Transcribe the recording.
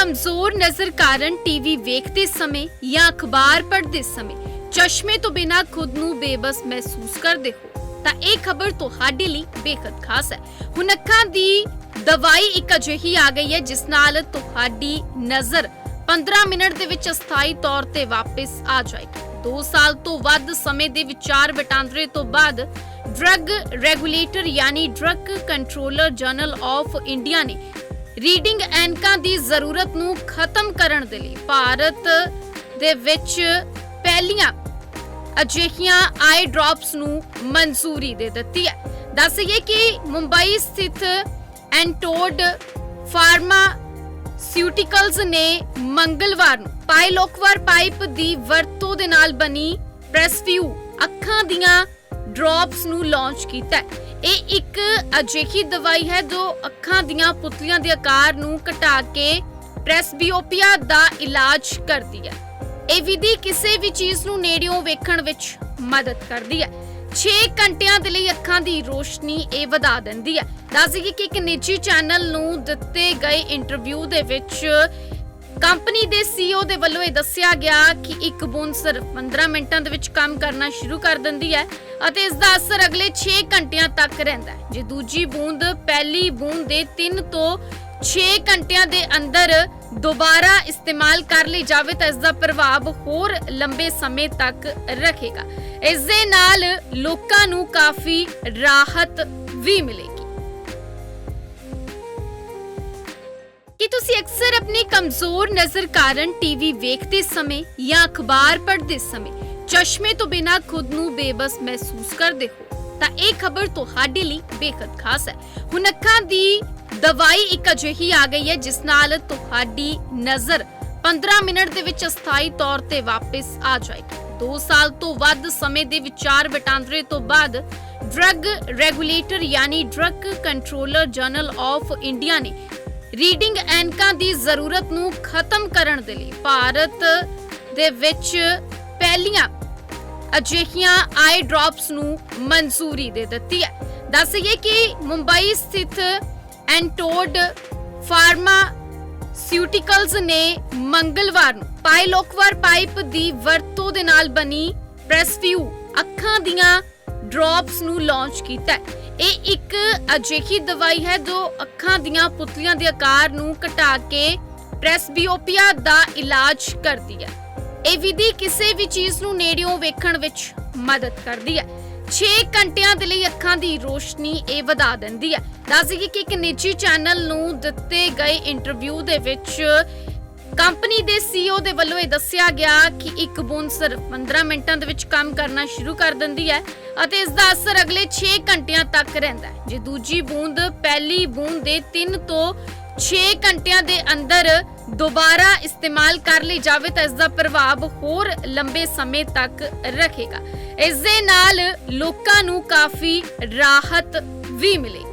ਕਮਜ਼ੋਰ ਨਜ਼ਰ ਕਾਰਨ ਟੀਵੀ ਵੇਖਦੇ ਸਮੇਂ ਜਾਂ ਅਖਬਾਰ ਪੜ੍ਹਦੇ ਸਮੇਂ ਚਸ਼ਮੇ ਤੋਂ ਬਿਨਾਂ ਖੁਦ ਨੂੰ ਬੇਬਸ ਮਹਿਸੂਸ ਕਰਦੇ ਹੋ, ਤਾਂ ਇਹ ਖਬਰ ਤੁਹਾਡੇ ਲਈ ਬੇਖਤ ਖਾਸ ਹੈ। ਹੁਣ ਅੱਖਾਂ ਦੀ ਦਵਾਈ ਇੱਕ ਅਜਿਹੀ ਆ ਗਈ ਹੈ ਜਿਸ ਨਾਲ ਤੁਹਾਡੀ ਨਜ਼ਰ 15 ਮਿੰਟ ਦੇ ਵਿੱਚ ਅਸਥਾਈ ਤੌਰ ਤੇ ਵਾਪਸ ਆ ਜਾਏਗੀ। 2 ਸਾਲ ਤੋਂ ਵੱਧ ਸਮੇਂ ਦੇ ਵਿਚਾਰ ਵਟਾਂਦਰੇ ਤੋਂ ਬਾਅਦ ਡਰੱਗ ਰੈਗੂਲੇਟਰ ਯਾਨੀ drug controller general of India ਨੇ ਰੀਡਿੰਗ ਐਨਕਾਂ ਦੀ ਜ਼ਰੂਰਤ ਨੂੰ ਖਤਮ ਕਰਨ ਦੇ ਲਈ ਭਾਰਤ ਦੇ ਵਿੱਚ ਪਹਿਲੀਆਂ ਅਜਿਹੀਆਂ ਆਈ ਡ੍ਰੌਪਸ ਨੂੰ ਮਨਜ਼ੂਰੀ ਦੇ ਦਿੱਤੀ ਹੈ ਦੱਸਈਏ ਕਿ ਮੁੰਬਈ ਸਥਿਤ ਐਂਟੋਡ ਫਾਰਮਾਸਿਊਟੀਕਲਸ ਨੇ ਮੰਗਲਵਾਰ ਨੂੰ ਪਾਈਲੋਕਵਾਰ ਪਾਈਪ ਦੀ ਵਰਤੋਂ ਦੇ ਨਾਲ ਬਣੀ ਪ੍ਰੈਸਫਿਊ ਅੱਖਾਂ ਦੀਆਂ ਡ੍ਰੌਪਸ ਨੂੰ ਲਾਂਚ ਕੀਤਾ ਹੈ। ਇਹ ਇੱਕ ਅਜਿਹੀ ਦਵਾਈ ਹੈ ਜੋ ਅੱਖਾਂ ਦੀਆਂ ਪੁਤਲੀਆਂ ਦੇ ਆਕਾਰ ਨੂੰ ਘਟਾ ਕੇ ਪ੍ਰੈਸਬੀਓਪੀਆ ਦਾ ਇਲਾਜ ਕਰਦੀ ਹੈ। ਇਹ ਵਿਧੀ ਕਿਸੇ ਵੀ ਚੀਜ਼ ਨੂੰ ਨੇੜਿਓਂ ਵੇਖਣ ਵਿੱਚ ਮਦਦ ਕਰਦੀ ਹੈ। 6 ਘੰਟਿਆਂ ਦੇ ਲਈ ਅੱਖਾਂ ਦੀ ਰੋਸ਼ਨੀ ਇਹ ਵਧਾ ਦਿੰਦੀ ਹੈ। ਦੱਸ ਦਈਏ ਕਿ ਇੱਕ ਨਿੱਜੀ ਚੈਨਲ ਨੂੰ ਦਿੱਤੇ ਗਏ ਇੰਟਰਵਿਊ ਦੇ ਵਿੱਚ ਕੰਪਨੀ ਦੇ CEO ਦੇ ਵੱਲੋਂ ਇਹ ਦੱਸਿਆ ਗਿਆ ਕਿ ਇੱਕ ਬੂੰਦ ਸਿਰਫ 15 ਮਿੰਟਾਂ ਦੇ ਵਿੱਚ ਕੰਮ ਕਰਨਾ ਸ਼ੁਰੂ ਕਰ ਦਿੰਦੀ ਹੈ ਅਤੇ ਇਸ ਦਾ ਅਸਰ ਅਗਲੇ 6 ਘੰਟਿਆਂ ਤੱਕ ਰਹਿੰਦਾ ਹੈ। ਜੇ ਦੂਜੀ ਬੂੰਦ ਪਹਿਲੀ ਬੂੰਦ ਦੇ 3 ਤੋਂ 6 ਘੰਟਿਆਂ ਦੇ ਅੰਦਰ ਦੁਬਾਰਾ ਇਸਤੇਮਾਲ ਕਰ ਲਈ ਜਾਵੇ ਤਾਂ ਇਸ ਦਾ ਪ੍ਰਭਾਵ ਹੋਰ ਲੰਬੇ ਸਮੇਂ ਤੱਕ ਰੱਖੇਗਾ। ਇਸ ਦੇ ਨਾਲ ਲੋਕਾਂ ਨੂੰ ਕਾਫੀ ਰਾਹਤ ਵੀ ਮਿਲੇਗੀ। ਕੀ ਤੁਸੀਂ ਅਕਸਰ ਆਪਣੀ ਕਮਜ਼ੋਰ ਨਜ਼ਰ ਕਾਰਨ ਟੀਵੀ ਵੇਖਦੇ ਸਮੇਂ ਜਾਂ ਅਖਬਾਰ ਪੜ੍ਹਦੇ ਸਮੇਂ ਚਸ਼ਮੇ ਤੋਂ ਬਿਨਾਂ ਖੁਦ ਨੂੰ ਬੇਬਸ ਮਹਿਸੂਸ ਕਰਦੇ ਹੋ? ਤਾਂ ਇਹ ਖਬਰ ਤੁਹਾਡੇ ਲਈ ਬੇਖਤ ਖਾਸ ਹੈ। ਹੁਣ ਅੱਖਾਂ ਦੀ ਦਵਾਈ ਇੱਕ ਅਜਿਹੀ ਆ ਗਈ ਹੈ ਜਿਸ ਨਾਲ ਤੁਹਾਡੀ ਨਜ਼ਰ 15 ਮਿੰਟ ਦੇ ਵਿੱਚ ਅਸਥਾਈ ਤੌਰ ਤੇ ਵਾਪਸ ਆ ਜਾਏਗੀ। 2 ਸਾਲ ਤੋਂ ਵੱਧ ਸਮੇਂ ਦੇ ਵਿਚਾਰ ਵਟਾਂਦਰੇ ਤੋਂ ਬਾਅਦ ਡਰੱਗ ਰੈਗੂਲੇਟਰ ਯਾਨੀ drug controller general of India ਨੇ ਰੀਡਿੰਗ ਐਨਕਾਂ ਦੀ ਜ਼ਰੂਰਤ ਨੂੰ ਖਤਮ ਕਰਨ ਦੇ ਲਈ ਭਾਰਤ ਦੇ ਵਿੱਚ ਪਹਿਲੀਆਂ ਅਜਿਹੀਆਂ ਆਈ ਡ੍ਰੌਪਸ ਨੂੰ ਮਨਜ਼ੂਰੀ ਦੇ ਦਿੱਤੀ ਹੈ। ਦੱਸਈਏ ਕਿ ਮੁੰਬਈ ਸਥਿਤ ਐਂਟੋਡ ਫਾਰਮਾਸਿਊਟੀਕਲਸ ਨੇ ਮੰਗਲਵਾਰ ਨੂੰ ਪਾਈਲੋਕਵਾਰ ਪਾਈਪ ਦੀ ਵਰਤੋਂ ਦੇ ਨਾਲ ਬਣੀ ਪ੍ਰੈਸਫਿਊ ਅੱਖਾਂ ਦੀਆਂ ਡ੍ਰੌਪਸ ਨੂੰ ਲਾਂਚ ਕੀਤਾ ਹੈ। ਇਹ ਇੱਕ ਅਜਿਹੀ ਦਵਾਈ ਹੈ ਜੋ ਅੱਖਾਂ ਦੀਆਂ ਪੁਤਲੀਆਂ ਦੇ ਆਕਾਰ ਨੂੰ ਘਟਾ ਕੇ ਪ੍ਰੈਸਬੀਓਪੀਆ ਦਾ ਇਲਾਜ ਕਰਦੀ ਹੈ। ਇਹ ਵਿਧੀ ਕਿਸੇ ਵੀ ਚੀਜ਼ ਨੂੰ ਨੇੜਿਓਂ ਵੇਖਣ ਵਿੱਚ ਮਦਦ ਕਰਦੀ ਹੈ। 6 ਘੰਟਿਆਂ ਦੇ ਲਈ ਅੱਖਾਂ ਦੀ ਰੋਸ਼ਨੀ ਇਹ ਵਧਾ ਦਿੰਦੀ ਹੈ। ਦੱਸ ਦਈਏ ਕਿ ਇੱਕ ਨਿੱਜੀ ਚੈਨਲ ਨੂੰ ਦਿੱਤੇ ਗਏ ਇੰਟਰਵਿਊ ਦੇ ਵਿੱਚ ਕੰਪਨੀ ਦੇ CEO ਦੇ ਵੱਲੋਂ ਇਹ ਦੱਸਿਆ ਗਿਆ ਕਿ ਇੱਕ ਬੂੰਦ ਸਿਰਫ 15 ਮਿੰਟਾਂ ਦੇ ਵਿੱਚ ਕੰਮ ਕਰਨਾ ਸ਼ੁਰੂ ਕਰ ਦਿੰਦੀ ਹੈ ਅਤੇ ਇਸ ਦਾ ਅਸਰ ਅਗਲੇ 6 ਘੰਟਿਆਂ ਤੱਕ ਰਹਿੰਦਾ ਹੈ। ਜੇ ਦੂਜੀ ਬੂੰਦ ਪਹਿਲੀ ਬੂੰਦ ਦੇ 3 ਤੋਂ 6 ਘੰਟਿਆਂ ਦੇ ਅੰਦਰ ਦੁਬਾਰਾ ਇਸਤੇਮਾਲ ਕਰ ਲਈ ਜਾਵੇ ਤਾਂ ਇਸ ਦਾ ਪ੍ਰਭਾਵ ਹੋਰ ਲੰਬੇ ਸਮੇਂ ਤੱਕ ਰੱਖੇਗਾ ਇਸ ਦੇ ਨਾਲ ਲੋਕਾਂ ਨੂੰ ਕਾਫੀ ਰਾਹਤ ਵੀ ਮਿਲੇਗੀ।